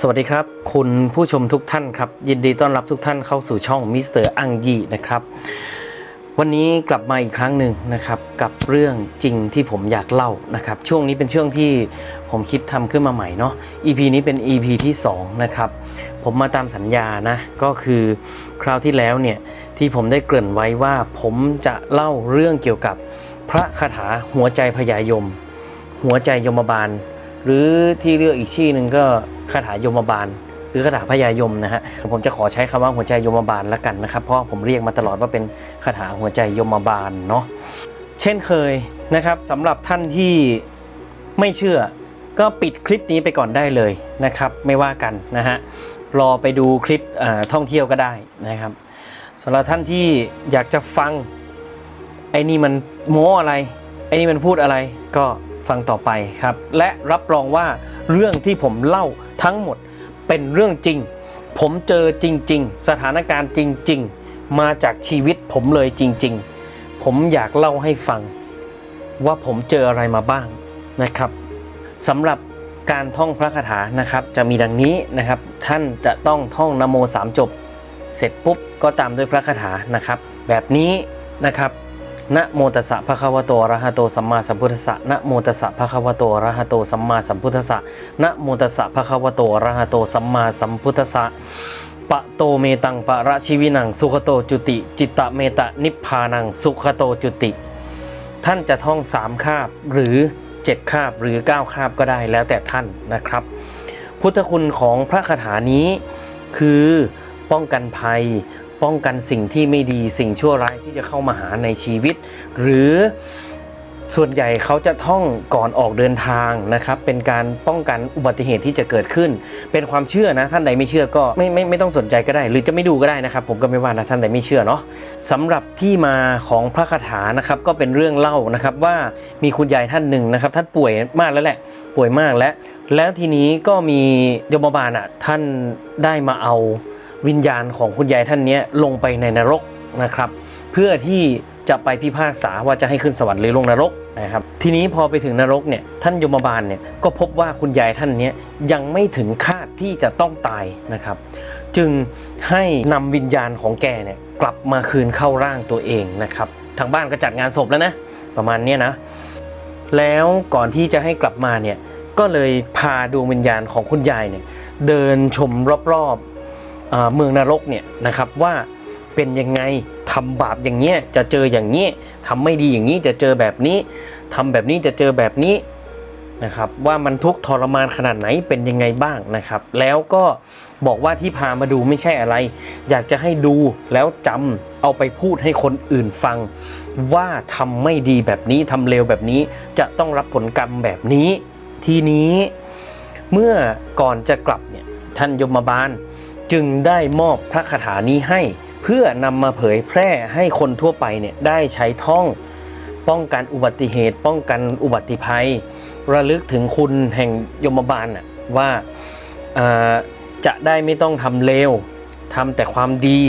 สวัสดีครับ คุณผู้ชมทุกท่านครับ ยินดีต้อนรับทุกท่านเข้าสู่ช่องมิสเตอร์อังยีนะครับ วันนี้กลับมาอีกครั้งหนึ่งนะครับ กับเรื่องจริงที่ผมอยากเล่านะครับ ช่วงนี้เป็นช่วงที่ผมคิดทำขึ้นมาใหม่เนาะ EP นี้เป็น EP ที่ 2 นะครับ ผมมาตามสัญญานะ ก็คือคราวที่แล้วเนี่ย ที่ผมได้เกริ่นไว้ว่าผมจะเล่าเรื่องเกี่ยวกับพระคาถาหัวใจพญายม หัวใจยมบาล หรือที่เรียกอีกชื่อหนึ่งก็คาถายมบาล หรือคาถาพญายมนะฮะผมจะขอใช้คำว่าหัวใจยมบาลละกันนะครับ เพราะผมเรียกมาตลอดว่าเป็นคาถาหัวใจยมบาลเนาะเช่นเคยนะครับสำหรับท่านที่ไม่เชื่อ ก็ปิดคลิปนี้ไปก่อนได้เลยนะครับ ไม่ว่ากันนะฮะรอไปดูคลิปท่องเที่ยวก็ได้นะครับสำหรับท่านที่อยากจะฟังไอ้นี่มันโม้อะไรไอ้นี่มันพูดอะไรก็ ฟังต่อไปครับ และรับรองว่าเรื่องที่ผมเล่าทั้งหมดเป็นเรื่องจริง ผมเจอจริง ๆ สถานการณ์จริง ๆ มาจากชีวิตผมเลยจริง ๆ ผมอยากเล่าให้ฟัง ว่าผมเจออะไรมาบ้างนะครับสำหรับการท่องพระคาถานะครับ จะมีดังนี้นะครับ ท่านจะต้องท่องนโมสามจบ เสร็จปุ๊บก็ตามด้วยพระคาถานะครับ แบบนี้นะครับ นะโมตัสสะภะคะวะโตอะระหะโตสัมมาสัมพุทธัสสะนะโมตัสสะภะคะวะโตอะระหะโตสัมมาสัมพุทธัสสะนะโมตัสสะภะคะวะโตอะระหะโตสัมมาสัมพุทธัสสะปะโตเมตังปะระชีวินังสุขโตจุติ จิตตะเมตะนิพพานังสุขโตจุติ ท่านจะท่องสามคาบหรือ7คาบหรือ9คาบก็ได้แล้วแต่ท่านนะครับ พุทธคุณของพระคาถานี้คือป้องกันภัย ป้องกันสิ่งที่ไม่ดีสิ่งชั่วร้ายที่จะเข้ามาหาในชีวิต หรือส่วนใหญ่เขาจะท่องก่อนออกเดินทางนะครับ เป็นการป้องกันอุบัติเหตุที่จะเกิดขึ้น เป็นความเชื่อนะท่านใดไม่เชื่อก็ไม่ไม่ไม่ต้องสนใจก็ได้ หรือจะไม่ดูก็ได้นะครับ ผมก็ไม่ว่านะท่านใดไม่เชื่อเนาะสำหรับที่มาของพระคาถานะครับก็เป็นเรื่องเล่านะครับว่ามีคุณยายท่านหนึ่งนะครับ ท่านป่วยมากแล้วแหละ ป่วยมากแล้ว แล้วทีนี้ก็มียมบาลอะท่านได้มาเอา วิญญาณของคุณยายท่านนี้ลงไปในนรกนะครับ เพื่อที่จะไปพิพากษาว่าจะให้ขึ้นสวรรค์หรือลงนรกนะครับ ทีนี้พอไปถึงนรกเนี่ยท่านยมบาลเนี่ยก็พบว่าคุณยายท่านนี้ยังไม่ถึงคาดที่จะต้องตายนะครับ จึงให้นำวิญญาณของแกเนี่ยกลับมาคืนเข้าร่างตัวเองนะครับ ทางบ้านก็จัดงานศพแล้วนะ ประมาณนี้นะ แล้วก่อนที่จะให้กลับมาเนี่ยก็เลยพาดวงวิญญาณของคุณยายเนี่ยเดินชมรอบๆ เมืองนรกเนี่ยนะครับว่าเป็นยังไงทำบาปอย่างเงี้ยจะเจออย่างนี้ทำไม่ดีอย่างนี้จะเจอแบบนี้ทำแบบนี้จะเจอแบบนี้นะครับว่ามันทุกข์ทรมานขนาดไหนเป็นยังไงบ้างนะครับ แล้วก็บอกว่าที่พามาดูไม่ใช่อะไร อยากจะให้ดูแล้วจำเอาไปพูดให้คนอื่นฟัง ว่าทำไม่ดีแบบนี้ทำเลวแบบนี้จะต้องรับผลกรรมแบบนี้ ทีนี้เมื่อก่อนจะกลับเนี่ยท่านยมบาล จึงได้มอบพระคาถานี้ให้ เพื่อนำมาเผยแพร่ให้คนทั่วไปเนี่ยได้ใช้ท่อง ป้องกันอุบัติเหตุ ป้องกันอุบัติภัย ระลึกถึงคุณแห่งยมบาลน่ะว่าาจะได้ไม่ต้องทำเลวทำแต่ความดี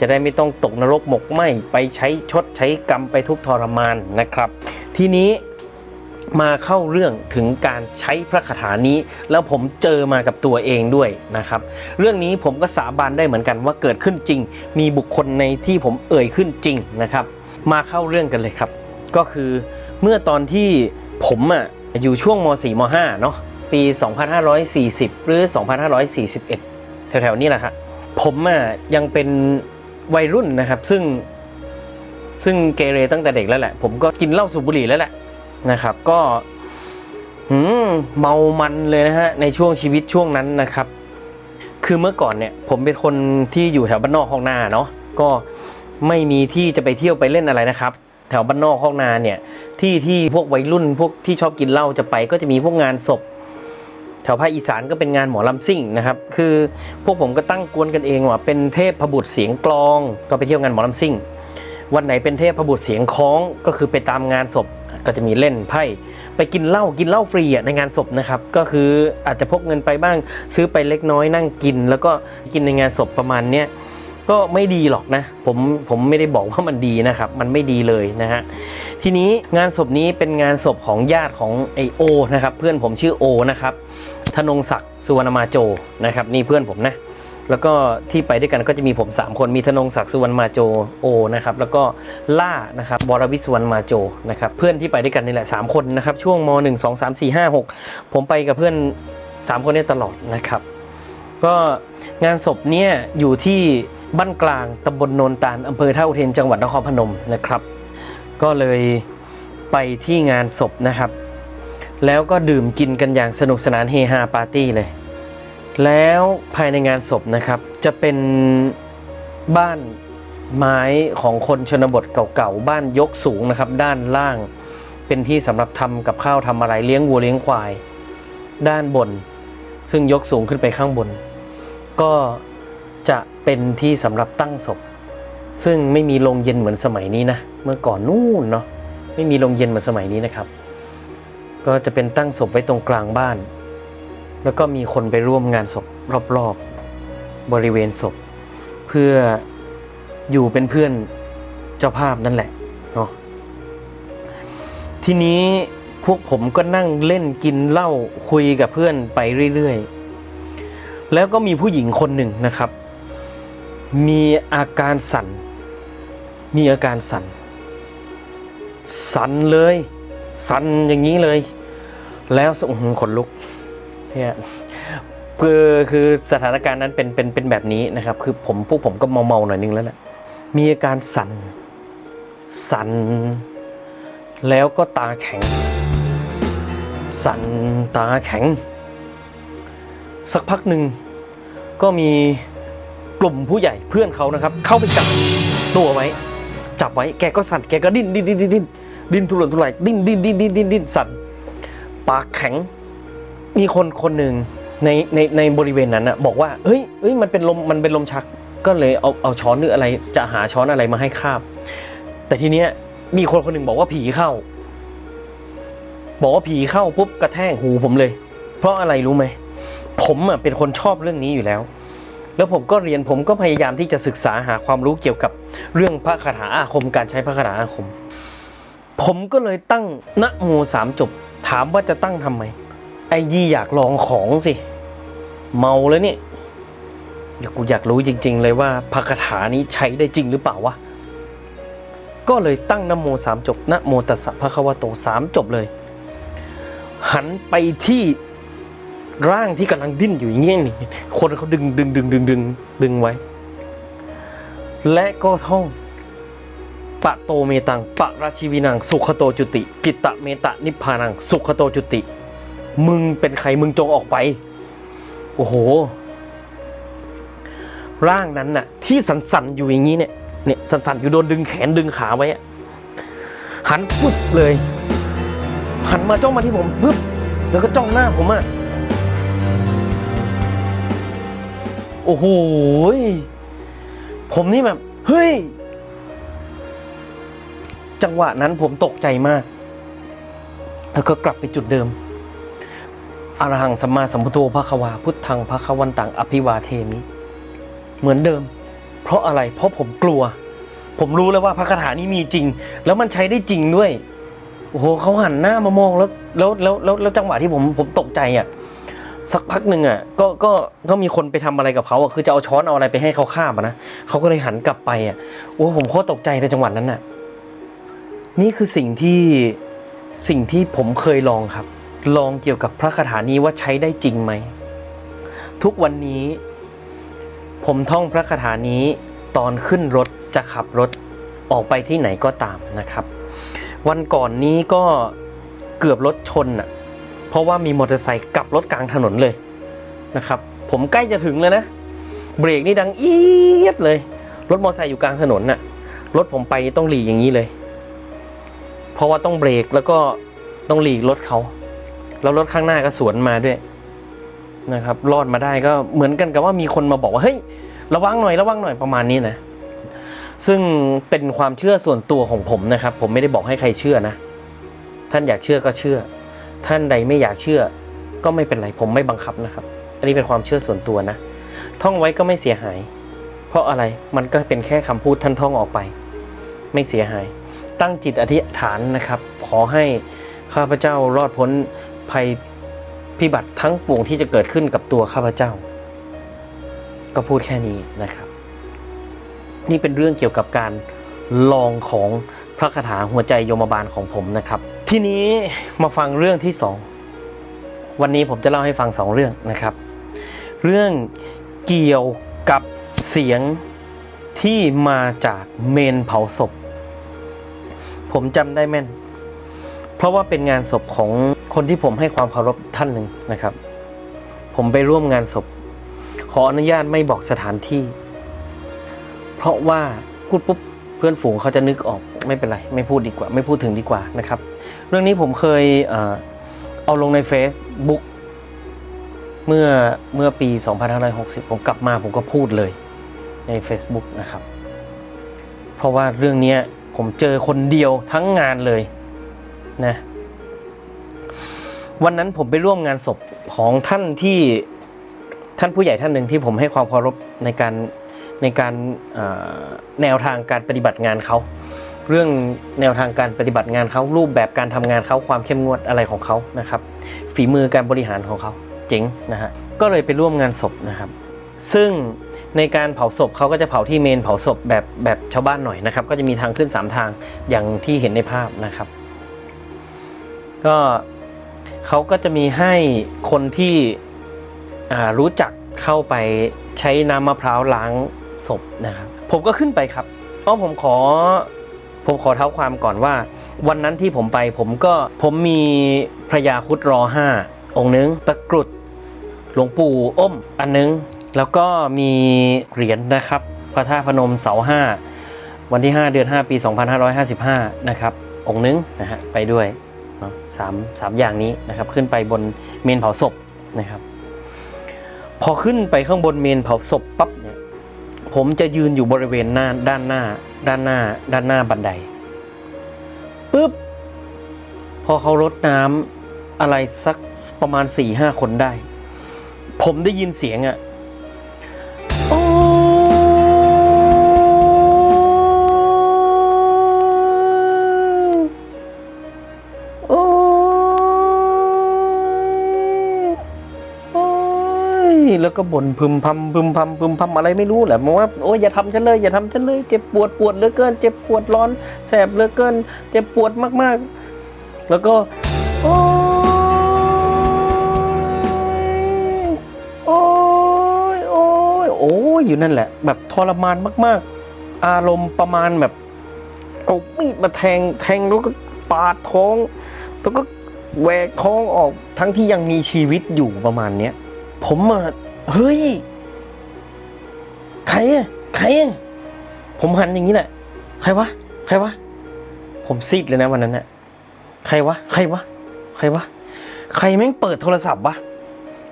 จะได้ไม่ต้องตกนรกหมกไหมไปใช้ชดใช้กรรมไปทุกทรมานนะครับ ทีนี้ มาเข้าเรื่องถึงการใช้พระคาถานี้ แล้วผมเจอมากับตัวเองด้วยนะครับ เรื่องนี้ผมก็สาบานได้เหมือนกันว่าเกิดขึ้นจริง มีบุคคลในที่ผมเอ่ยขึ้นจริงนะครับ มาเข้าเรื่องกันเลยครับ ก็คือเมื่อตอนที่ผมอะอยู่ช่วงม .4 ม .5 เนาะปี 2540 หรือ 2541 แถวๆนี้แหละครับผมอะยังเป็นวัยรุ่นนะครับ ซึ่งซึ่งเกเรตั้งแต่เด็กแล้วแหละ ผมก็กินเหล้าสูบบุหรี่แล้วแหละ นะครับ ก็ืมเมามันเลยนะฮะในช่วงชีวิตช่วงนั้นนะครับ คือเมื่อก่อนเนี่ย ผมเป็นคนที่อยู่แถวบ้านนอกห้องนาเนาะก็ไม่มีที่จะไปเที่ยวไปเล่นอะไรนะครับ แถวบ้านนอกห้องนาเนี่ย ที่ที่พวกวัยรุ่นพวกที่ชอบกินเหล้าจะไป ก็จะมีพวกงานศพ แถวภาคอีสานก็เป็นงานหมอลำซิ่งนะครับ คือพวกผมก็ตั้งกวนกันเองว่าเป็นเทพพบุตรเสียงกลอง ก็ไปเที่ยวงานหมอลำซิ่ง วันไหนเป็นเทพพบุตรเสียงคล้องก็คือไปตามงานศพ ก็จะมีเล่นไพ่ไปกินเหล้ากินเหล้าฟรีอะในงานศพนะครับก็คืออาจจะพกเงินไปบ้างซื้อไปเล็กน้อยนั่งกิน แล้วก็กินในงานศพประมาณเนี้ยก็ไม่ดีหรอกนะผมผมไม่ได้บอกว่ามันดีนะครับ มันไม่ดีเลยนะฮะทีนี้งานศพนี้เป็นงานศพของญาติของไอโอนะครับเพื่อนผมชื่อโอนะครับธนงศักดิ์สุวรรณมาโจนะครับนี่เพื่อนผมนะ แล้วก็ที่ไปด้วยกันก็จะมีผม 3 คนมีธนงศักดิ์สุวรรณมาโจโอนะครับแล้วก็ล่านะครับวรวิศวรรณมาโจนะครับเพื่อนที่ไปด้วยกันนี่แหละ 3 คนนะครับช่วงม 1 2 3 4 5 6 ผมไปกับเพื่อน 3 คนนี้ตลอดนะครับก็งานศพเนี่ยอยู่ที่บ้านกลางตำบลโนนตาลอำเภอท่าอุเทนจังหวัดนครพนมนะครับ ก็เลยไปที่งานศพนะครับ แล้วก็ดื่มกินกันอย่างสนุกสนานเฮฮาปาร์ตี้เลย แล้วภายในงานศพนะครับ จะเป็นบ้านไม้ของคนชนบทเก่าๆ บ้านยกสูงนะครับ ด้านล่างเป็นที่สำหรับทำกับข้าวทำอะไรเลี้ยงวัวเลี้ยงควาย ด้านบน ซึ่งยกสูงขึ้นไปข้างบน ก็จะเป็นที่สำหรับตั้งศพ ซึ่งไม่มีโรงเย็นเหมือนสมัยนี้นะ เมื่อก่อนนู่นเนาะไม่มีโรงเย็นเหมือนสมัยนี้นะครับ ก็จะเป็นตั้งศพไว้ตรงกลางบ้าน แล้วก็มีคนไปร่วมงานศพรอบๆบริเวณศพ เพื่ออยู่เป็นเพื่อนเจ้าภาพนั่นแหละเนาะทีนี้พวกผมก็นั่งเล่นกินเหล้าคุยกับเพื่อนไปเรื่อยๆ แล้วก็มีผู้หญิงคนหนึ่งนะครับ มีอาการสั่น มีอาการสั่น สั่นเลย สั่นอย่างนี้เลย แล้วสอื้อหือขนลุก เนี่ยคือคือสถานการณ์นั้นเป็นเป็นเป็นแบบนี้นะครับ คือผมพวกผมก็เมาเมาๆหน่อยนึงแล้วแหละมีอาการสั่น สั่น แล้วก็ตาแข็ง สั่นตาแข็ง สักพักหนึ่งก็มีกลุ่มผู้ใหญ่เพื่อนเขานะครับ เข้าไปจับตัวไว้ จับไว้แกก็สั่นแกก็ดิ้นดิ้นดิ้นดิ้นดิ้นทุรนทุรายดิ้นดิ้นดิ้นดิ้นดิ้นดิ้นสั่นปากแข็ง มีคนคนหนึ่งในในในบริเวณนั้นนะบอกว่าเฮ้ยเฮ้ยมันเป็นลมมันเป็นลมชักก็เลยเอาเอาช้อนหรืออะไร จะหาช้อนอะไรมาให้คาบ แต่ทีเนี้ยมีคนคนหนึ่งบอกว่าผีเข้า บอกว่าผีเข้าปุ๊บกระแทกหูผมเลย เพราะอะไรรู้ไหมผมอะเป็นคนชอบเรื่องนี้อยู่แล้ว แล้วผมก็เรียนผมก็พยายามที่จะศึกษาหาความรู้เกี่ยวกับเรื่องพระคาถาอาคมการใช้พระคาถาอาคม ผมก็เลยตั้งนะโมสามจบถามว่าจะตั้งทำไม ไอ้ยี่อยากลองของสิ เมาแล้วเนี่ยเดี๋ยวกูอยากรู้จริง ๆ เลยว่าพระคาถานี้ใช้ได้จริงหรือเปล่าวะ ก็เลยตั้งนโมสามจบนะโมตัสสะพระคะวะโตสามจบเลย หันไปที่ร่างที่กำลังดิ้นอยู่อย่างเงี้ยนี่ คนเขาดึงดึงดึงดึงดึงดึงไว้ และก็ท่องปะโตเมตังปะราชีวินัง สุขโตจุติ จิตตะเมตะนิพพานัง สุขโตจุติ มึงเป็นใครมึงจงออกไป โอ้โห ร่างนั้นน่ะ ที่สั่นอยู่อย่างนี้เนี่ยเนี่ยสั่นอยู่โดนดึงแขนดึงขาไว้อะหันปุ๊บเลย หันมาจ้องมาที่ผมปุ๊บแล้วก็จ้องหน้าผมอะโอ้โหผมนี่แบบ เฮ้ย จังหวะนั้นผมตกใจมาก แล้วก็กลับไปจุดเดิม อรหังสัมมาสัมพุทโธพระควาพุทธังพระควันตังอภิวาเทมิ เหมือนเดิม เพราะอะไรเพราะผมกลัว ผมรู้แล้วว่าพระคาถานี้มีจริง แล้วมันใช้ได้จริงด้วยโอ้โหเขาหันหน้ามามองแล้วแล้วแล้วแล้วแล้วจังหวะที่ผมผมตกใจอะสักพักหนึ่งอะก็ก็ก็มีคนไปทำอะไรกับเขาอะคือจะเอาช้อนเอาอะไรไปให้เขาข้ามนะเขาก็เลยหันกลับไปอะโอ้ผมโคตรตกใจในจังหวะนั้นน่ะ นี่คือสิ่งที่สิ่งที่ผมเคยลองครับ ลองเกี่ยวกับพระคาถานี้ว่าใช้ได้จริงไหม ทุกวันนี้ ผมท่องพระคาถานี้ตอนขึ้นรถจะขับรถออกไปที่ไหนก็ตามนะครับ วันก่อนนี้ก็เกือบรถชนอะเพราะว่ามีมอเตอร์ไซค์กับรถกลางถนนเลยนะครับ ผมใกล้จะถึงแล้วนะ เบรกนี่ดังอี๊ดเลย รถมอเตอร์ไซค์อยู่กลางถนนน่ะรถผมไปต้องหลีกอย่างนี้เลย เพราะว่าต้องเบรกแล้วก็ต้องหลีกรถเขา แล้วรถข้างหน้าก็สวนมาด้วยนะครับ รอดมาได้ก็เหมือนกันกับว่ามีคนมาบอกว่าเฮ้ยระวังหน่อยระวังหน่อยประมาณนี้นะ ซึ่งเป็นความเชื่อส่วนตัวของผมนะครับ ผมไม่ได้บอกให้ใครเชื่อนะ ท่านอยากเชื่อก็เชื่อ ท่านใดไม่อยากเชื่อ ก็ไม่เป็นไรผมไม่บังคับนะครับ อันนี้เป็นความเชื่อส่วนตัวนะ ท่องไว้ก็ไม่เสียหาย เพราะอะไรมันก็เป็นแค่คำพูดท่านท่องออกไป ไม่เสียหาย ตั้งจิตอธิษฐานนะครับ ขอให้ข้าพเจ้ารอดพ้น ภัยพิบัติทั้งปวงที่จะเกิดขึ้นกับตัวข้าพเจ้า ก็พูดแค่นี้นะครับ นี่เป็นเรื่องเกี่ยวกับการลองของพระคาถาหัวใจโยมบาลของผมนะครับ ทีนี้มาฟังเรื่องที่สองวันนี้ผมจะเล่าให้ฟังสองเรื่องนะครับ เรื่องเกี่ยวกับเสียงที่มาจากเมนเผาศพ ผมจำได้แม่น เพราะว่าเป็นงานศพของ คนที่ผมให้ความเคารพท่านหนึ่งนะครับ ผมไปร่วมงานศพ ขออนุญาตไม่บอกสถานที่ เพราะว่าพูดปุ๊บเพื่อนฝูงเขาจะนึกออกไม่เป็นไร ไม่พูดดีกว่า ไม่พูดถึงดีกว่านะครับ เรื่องนี้ผมเคยเอาลงใน Facebook เมื่อเมื่อปี 2560 ผมกลับมาผมก็พูดเลยใน Facebook นะครับ เพราะว่าเรื่องนี้ผมเจอคนเดียวทั้งงานเลยนะ วันนั้นผมไปร่วมงานศพของท่านที่ท่านผู้ใหญ่ท่านหนึ่งที่ผมให้ความเคารพในการในการแนวทางการปฏิบัติงานเขา เรื่องแนวทางการปฏิบัติงานเขารูปแบบการทำงานเขาความเข้มงวดอะไรของเขานะครับ ฝีมือการบริหารของเขาเจ๋งนะฮะก็เลยไปร่วมงานศพนะครับ ซึ่งในการเผาศพเขาก็จะเผาที่เมนเผาศพแบบแบบชาวบ้านหน่อยนะครับ ก็จะมีทางขึ้น 3 ทางอย่างที่เห็นในภาพนะครับ ก็ เขาก็จะมีให้คนที่รู้จักเข้าไปใช้น้ำมะพร้าวล้างศพนะครับ ผมก็ขึ้นไปครับอ๋อผมขอผมขอเท้าความก่อนว่า วันนั้นที่ผมไปผมก็ผมมีพระยาคุดรอห้าองค์นึงตะกรุดหลวงปู่อ้มอันนึง แล้วก็มีเหรียญนะครับ พระธาตุพนมเสาห้าวันที่ 5 เดือน 5 ปี 2555 นะครับ องค์นึงนะฮะไปด้วย สามสามอย่างนี้นะครับ ขึ้นไปบนเมนเผาศพนะครับ พอขึ้นไปข้างบนเมนเผาศพปั๊บเนี่ยผมจะยืนอยู่บริเวณหน้าด้านหน้า ด้านหน้า ด้านหน้าบันไดปุ๊บพอเขารดน้ำอะไรสักประมาณ4ี่ห้าคนได้ ผมได้ยินเสียงอะ่ะ แล้วก็บ่นพึมพำพึมพำพึมพำอะไรไม่รู้แหละบอกว่าโอ้ยอย่าทำฉันเลยอย่าทำฉันเลยเจ็บปวดปวดเหลือเกิน เจ็บปวดร้อนแสบเหลือเกิน เจ็บปวดมากๆ แล้วก็โอ้ยโอ้ยโอ้ยโอ้ยอยู่นั่นแหละ แบบทรมานมาก ๆ อารมณ์ประมาณแบบเอามีดมาแทงแทงแล้วก็ปาดท้อง แล้วก็แหวกท้องออกทั้งที่ยังมีชีวิตอยู่ประมาณเนี้ยผมอะ เฮ้ย ใครอะใครอะผมหันอย่างนี้แหละ ใครวะ ใครวะ ผมซีดเลยนะวันนั้นน่ะ ใครวะ ใครวะ ใครวะ ใครแม่งเปิดโทรศัพท์วะ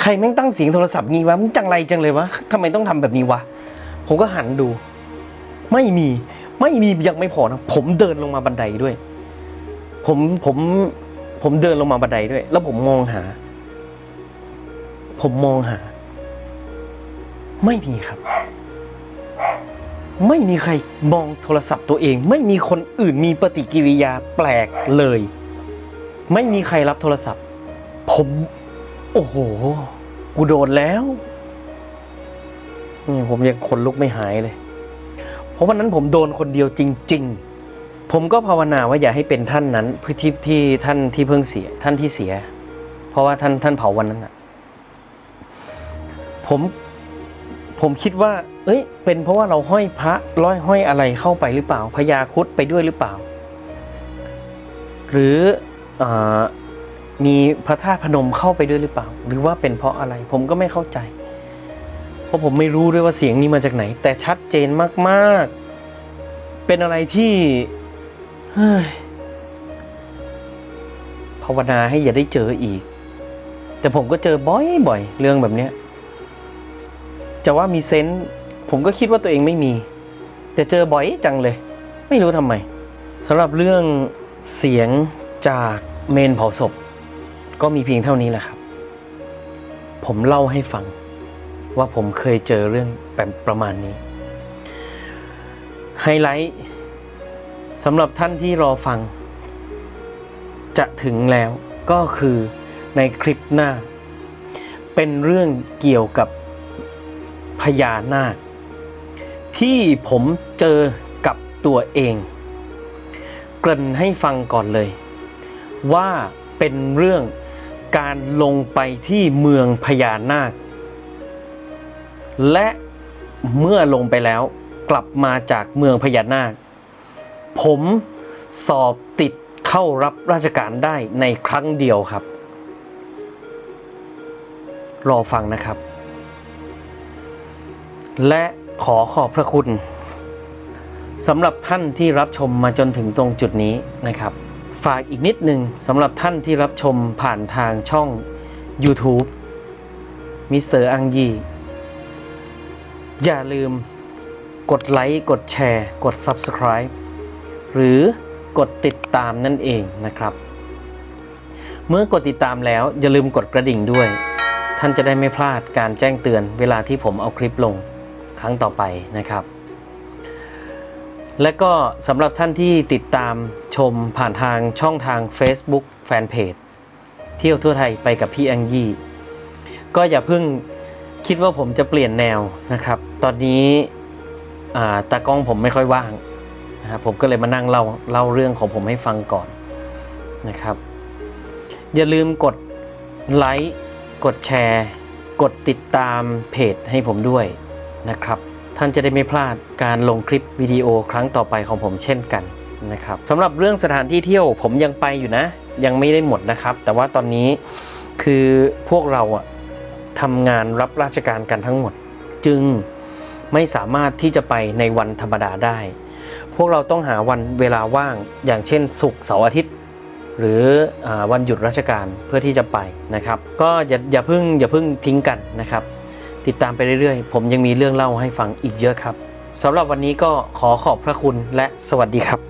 ใครแม่งตั้งเสียงโทรศัพท์งี้วะ มึงจังไรจังเลยวะทำไมต้องทำแบบนี้วะ ผมก็หันดู ไม่มี ไม่มียังไม่พอนะ ผมเดินลงมาบันไดด้วย ผม ผม ผมเดินลงมาบันไดด้วย แล้วผมมองหา ผมมองหา ไม่มีครับ ไม่มีใครมองโทรศัพท์ตัวเอง ไม่มีคนอื่นมีปฏิกิริยาแปลกเลย ไม่มีใครรับโทรศัพท์ ผม โอ้โห กูโดนแล้วนี่ผมยังคนลุกไม่หายเลย เพราะวันนั้นผมโดนคนเดียวจริง ๆ ผมก็ภาวนาว่าอย่าให้เป็นท่านนั้นพื้นที่ที่ท่านที่เพิ่งเสีย ท่านที่เสีย เพราะว่าท่านท่านเผาวันนั้นอะผม ผมคิดว่า เอ้ย เป็นเพราะว่าเราห้อยพระร้อยห้อยอะไรเข้าไปหรือเปล่าพญาคุดไปด้วยหรือเปล่า หรืออมีพระธาตุพนมเข้าไปด้วยหรือเปล่า หรือว่าเป็นเพราะอะไร ผมก็ไม่เข้าใจ เพราะผมไม่รู้ด้วยว่าเสียงนี้มาจากไหน แต่ชัดเจนมากๆ เป็นอะไรที่เฮ้ยภาวนาให้อย่าได้เจออีก แต่ผมก็เจอบ่อยๆเรื่องแบบเนี้ย จะว่ามีเซนส์ผมก็คิดว่าตัวเองไม่มี แต่เจอบ่อยจังเลย ไม่รู้ทำไมสำหรับเรื่องเสียงจากเมนเผาศพ ก็มีเพียงเท่านี้แหละครับ ผมเล่าให้ฟังว่าผมเคยเจอเรื่องแบบประมาณนี้ ไฮไลท์สำหรับท่านที่รอฟัง จะถึงแล้วก็คือในคลิปหน้า เป็นเรื่องเกี่ยวกับ พญานาค ที่ผมเจอกับตัวเอง เกริ่นให้ฟังก่อนเลย ว่าเป็นเรื่องการลงไปที่เมืองพญานาค และเมื่อลงไปแล้วกลับมาจากเมืองพญานาค ผมสอบติดเข้ารับราชการได้ในครั้งเดียวครับ รอฟังนะครับ และขอขอบพระคุณสำหรับท่านที่รับชมมาจนถึงตรงจุดนี้นะครับ ฝากอีกนิดหนึ่งสำหรับท่านที่รับชมผ่านทางช่อง YouTube มิสเตอร์อังยี อย่าลืมกดไลค์ กดแชร์ กด Subscribe หรือกดติดตามนั่นเองนะครับ เมื่อกดติดตามแล้วอย่าลืมกดกระดิ่งด้วย ท่านจะได้ไม่พลาดการแจ้งเตือนเวลาที่ผมเอาคลิปลง ครั้งต่อไปนะครับ และก็สำหรับท่านที่ติดตามชมผ่านทางช่องทาง Facebook Fanpage เที่ยวทั่วไทยไปกับพี่อังยี่ ก็อย่าเพิ่งคิดว่าผมจะเปลี่ยนแนวนะครับ ตอนนี้ตากล้องผมไม่ค่อยว่างนะครับผมก็เลยมานั่งเล่าเล่าเรื่องของผมให้ฟังก่อนนะครับ อย่าลืมกดไลค์กดแชร์ กดติดตามเพจให้ผมด้วย นะครับ ท่านจะได้ไม่พลาดการลงคลิปวิดีโอครั้งต่อไปของผมเช่นกันนะครับสำหรับเรื่องสถานที่เที่ยวผมยังไปอยู่นะ ยังไม่ได้หมดนะครับ แต่ว่าตอนนี้คือพวกเราอะทำงานรับราชการกันทั้งหมด จึงไม่สามารถที่จะไปในวันธรรมดาได้ พวกเราต้องหาวันเวลาว่างอย่างเช่นศุกร์เสาร์อาทิตย์ หรืออวันหยุดราชการเพื่อที่จะไปนะครับ ก็อย่าอย่าเพิ่งอย่าเพิ่งทิ้งกันนะครับ ติดตามไปเรื่อยๆ ผมยังมีเรื่องเล่าให้ฟังอีกเยอะครับสำหรับวันนี้ก็ขอขอบพระคุณและสวัสดีครับ